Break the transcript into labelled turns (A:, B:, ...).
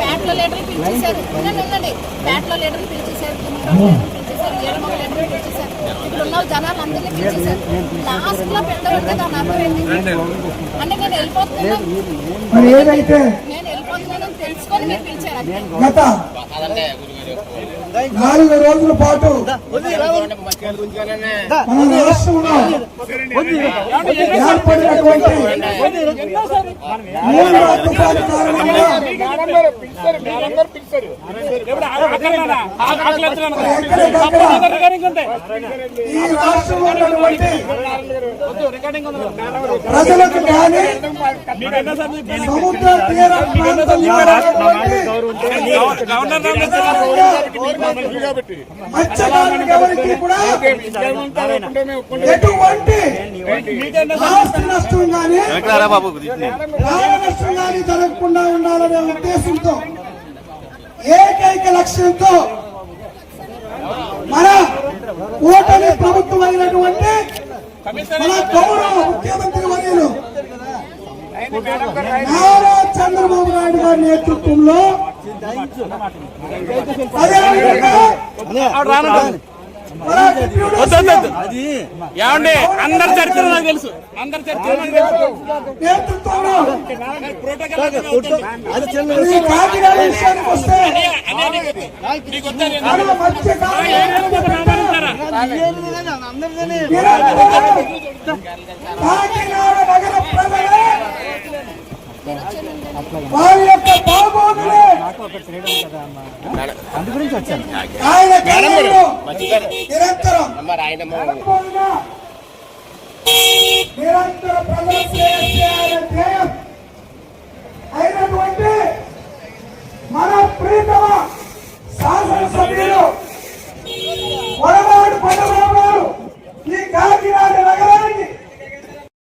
A: ప్యాట్లో లీటర్లు పిలిచేశారు ఉండండి ఉండండి. ప్యాట్లో లీటర్లు పిలిచేశారు ఉన్న జనాలు అందరినీ లాస్ట్లో పెద్దవాడితే దాని అర్థం ఏంటి? అంటే నేను వెళ్ళిపోతున్నాను. నేను వెళ్ళిపోతున్నానని తెలుసుకొని మీరు పిలిచారు
B: నాలుగు రోజుల పాటు మన రాష్ట్రంలో ఏర్పడినటువంటి మూడవ తుఫాను కారణంగా ఈ రాష్ట్రంలో ఉన్నటువంటి ప్రజలకు కానీ సముద్ర తీర ప్రాంతంలో ఎవరికి కూడా ఎటువంటి ఆస్తి నష్టం కానీ ప్రాణ నష్టం కానీ జరగకుండా ఉండాలనే ఉద్దేశంతో ఏకైక లక్ష్యంతో మన ఓటమి ప్రభుత్వం అయినటువంటి మన గౌరవ ముఖ్యమంత్రి వర్యులు నారా చంద్రబాబు నాయుడు గారి నేతృత్వంలో
C: ఏమండి అందరి చరిత్ర నాకు తెలుసు అందరి చరిత్ర నాకు
B: యొక్క బాగోగులే
C: అదే నీకు
B: మన మత్స్యకారులు కాకినాడ నగర ప్రజలే వారి యొక్క బాగోగులే ఆయన నిరంతరం